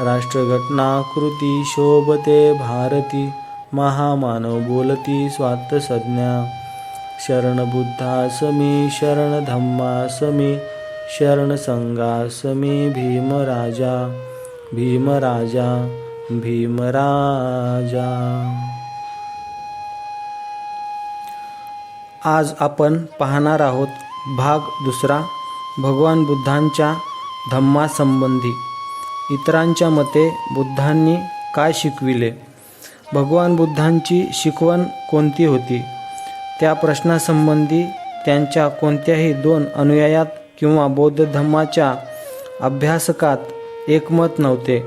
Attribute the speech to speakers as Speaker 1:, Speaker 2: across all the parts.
Speaker 1: राष्ट्रघटना कृती शोभते भारती महामानव बोलती स्वात संज्ञा शरण बुद्धासमी शरण धम्मासमी शरण संघासमी भीमराजा। भीमराजा भीमराजा। आज आपण पाहणार आहोत भाग दुसरा भगवान बुद्धांच्या धम्मासंबंधी. इतरांच्या मते बुद्धांनी काय शिकविले? भगवान बुद्धांची शिकवण कोणती होती? त्या प्रश्नासंबंधी त्यांच्या कोणत्याही दोन अनुयायात किंवा बौद्ध धर्माच्या अभ्यासकात एकमत नव्हते.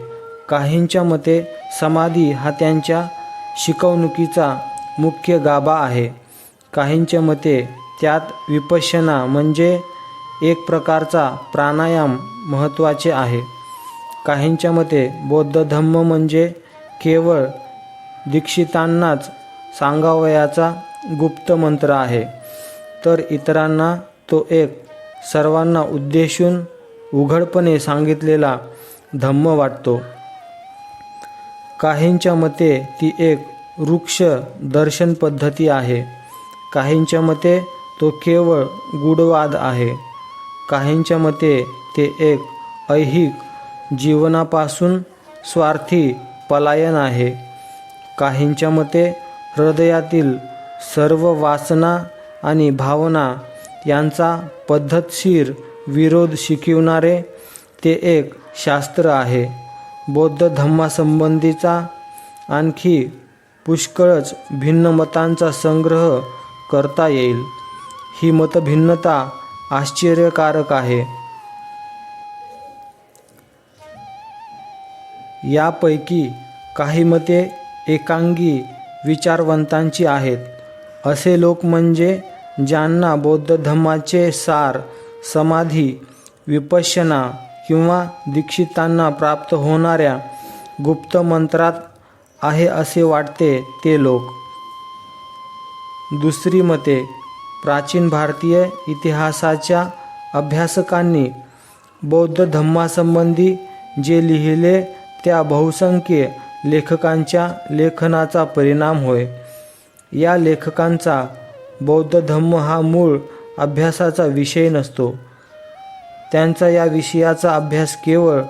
Speaker 1: काहींच्या मते समाधी हा त्यांच्या शिकवणुकीचा मुख्य गाभा आहे. काहींच्या मते त्यात विपश्यना म्हणजे एक प्रकारचा प्राणायाम महत्त्वाचे आहे. काहींच्या मते बौद्ध धम्म म्हणजे केवळ दीक्षितांनाच सांगावयाचा गुप्त मंत्र आहे. तर इतरांना तो एक सर्वांना उद्देशून उघडपणे सांगितलेला धम्म वाटतो. काहींच्या मते ती एक वृक्ष दर्शन पद्धती आहे. काहींच्या मते तो केवळ गूढवाद आहे. काहींच्या मते ते एक ऐहिक जीवनापासून स्वार्थी पलायन आहे. काहींच्या मते हृदयातील सर्व वासना आणि भावना यांचा पद्धतशीर विरोध शिकविणारे ते एक शास्त्र आहे. बौद्ध धम्मासंबंधीचा आणखी पुष्कळच भिन्न मतांचा संग्रह करता येईल. ही मतभिन्नता आश्चर्यकारक आहे. यापैकी काही मते एकांगी विचारवंतांची आहेत. असे लोक म्हणजे ज्यांना बौद्ध धर्माचे सार समाधी विपश्यना किंवा दीक्षितांना प्राप्त होणाऱ्या गुप्त मंत्रात आहे असे वाटते ते लोक. दुसरी मते प्राचीन भारतीय इतिहासाच्या अभ्यासकांनी बौद्ध धम्मासंबंधी जे लिहिले त्या बहुसंख्य लेखकांच्या लेखनाचा परिणाम होय. या लेखकांचा बौद्ध धम्म हा मूळ अभ्यासाचा विषय नसतो. त्यांचा या विषयाचा अभ्यास केवळ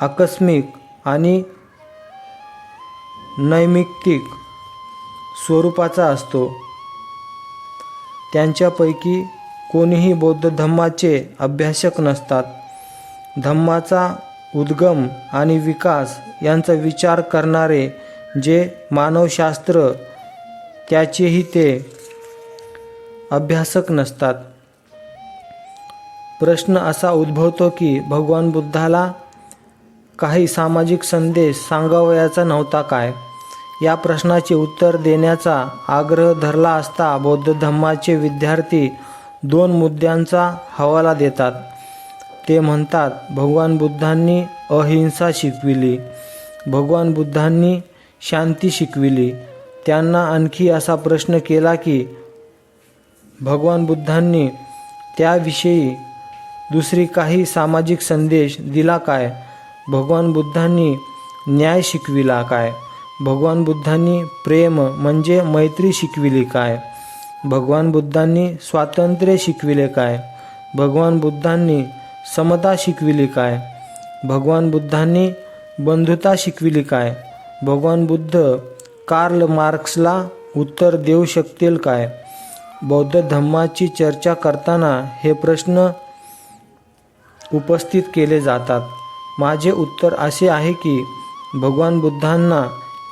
Speaker 1: आकस्मिक आणि नैमित्तिक स्वरूपाचा असतो. त्यांच्यापैकी कोणीही बौद्ध धम्माचे अभ्यासक नसतात. धम्माचा उद्गम आणि विकास यांचा विचार करणारे जे मानवशास्त्र त्याचेही ते अभ्यासक नसतात. प्रश्न असा उद्भवतो की भगवान बुद्धाला काही सामाजिक संदेश सांगावयाचा नव्हता काय? या प्रश्नाचे उत्तर देण्याचा आग्रह धरला असता बौद्ध धम्माचे विद्यार्थी दोन मुद्द्यांचा हवाला देतात. ते म्हणतात भगवान बुद्धांनी अहिंसा शिकविली. भगवान बुद्धांनी शांती शिकविली. त्यांना आणखी असा प्रश्न केला की भगवान बुद्धांनी त्याविषयी दुसरी काही सामाजिक संदेश दिला काय? भगवान बुद्धांनी न्याय शिकविला काय? भगवान बुद्धांनी प्रेम म्हणजे मैत्री शिकविली काय? भगवान बुद्धांनी स्वातंत्र्य शिकविले काय? भगवान बुद्धांनी समता शिकविली काय? भगवान बुद्धांनी बंधुता शिकविली काय? भगवान बुद्ध कार्ल मार्क्सला उत्तर देऊ शकतील काय? बौद्ध धम्माची चर्चा करताना हे प्रश्न उपस्थित केले जातात. माझे उत्तर असे आहे की भगवान बुद्धांना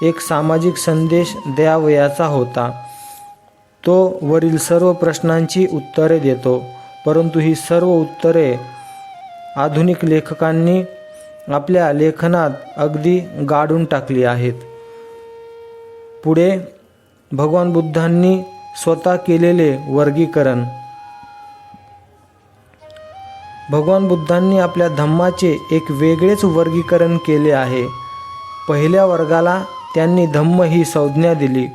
Speaker 1: एक सामाजिक संदेश द्यावयाचा होता. तो वरील सर्व प्रश्नांची उत्तरे देतो परंतु ही सर्व उत्तरे आधुनिक लेखकांनी आपल्या लेखनात अगदी गाडून टाकली आहेत. पुढे भगवान बुद्धांनी स्वतः केलेले वर्गीकरण. भगवान बुद्धांनी आपल्या धम्माचे एक वेगळेच वर्गीकरण केले आहे. पहिल्या वर्गाला त्यांनी धम्म ही संज्ञा दिली.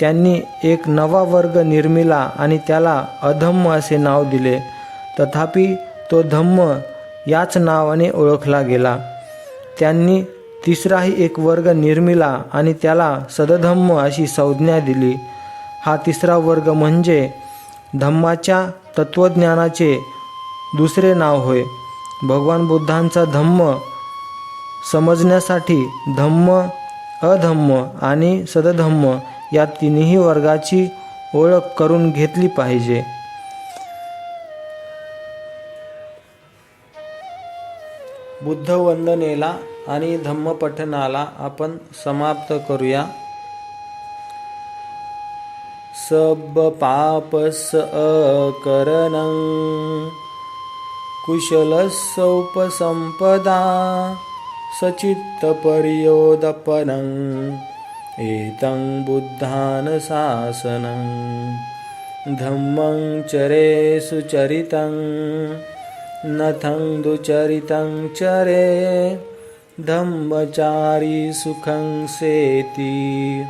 Speaker 1: त्यांनी एक नवा वर्ग निर्मिला आणि त्याला अधम्म असे नाव दिले. तथापि तो धम्म याच नावाने ओळखला गेला. त्यांनी तिसराही एक वर्ग निर्मिला आणि त्याला सदधम्म अशी संज्ञा दिली. हा तिसरा वर्ग म्हणजे धम्माच्या तत्त्वज्ञानाचे दुसरे नाव होय. भगवान बुद्धांचा धम्म समजण्यासाठी धम्म अधम्म आणि सदधम्म या तिन्ही वर्गाची ओळख करून घेतली पाहिजे. बुद्ध वंदनेला आणि धम्मपठनाला आपण समाप्त करूया. सब पापस अकरणं कुशलसौपसंपदा सचित्तपर्योदपनम् एतं बुद्धानशासनं धम्मं चरे सुचरितं नथं दुचरितं चरे धम्मचारी सुखं सेति।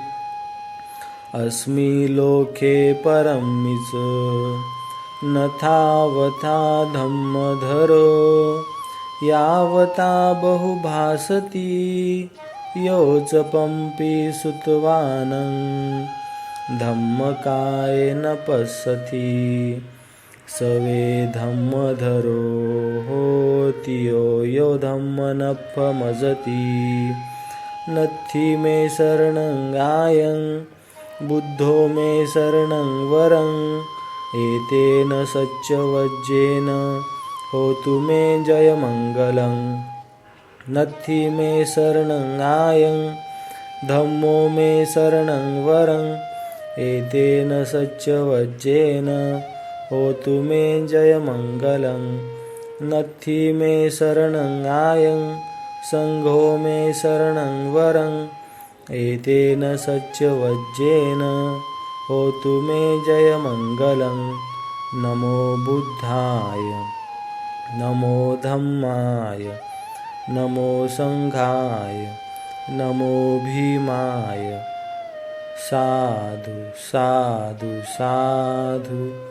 Speaker 1: अस्मि लोके परमिच नथावथा धम्मधरो यावता बहुभासति। योच पंपि सुतवानं धम्मकाय न पश्यति। सवे धम्मधरो होतियो यो धम्म नफमजती नत्थि मे शरणं गायं बुद्धो मे शरणं वरं एतेन सच्चवज्जेन होतु मे जयमङ्गलं। नथि मे शरणं धम्मो मे शरणं वरं एतेन सच्चवज्जेन होतु मे जयमङ्गलं। नत्थि मे शरणं आयं सङ्घो मे शरणं वरं। एतेन सच्चवज्जेन होतु मे जयमङ्गलं। नमो बुद्धाय नमो धम्माय नमो सङ्घाय नमो भीमाय। साधु साधु साधु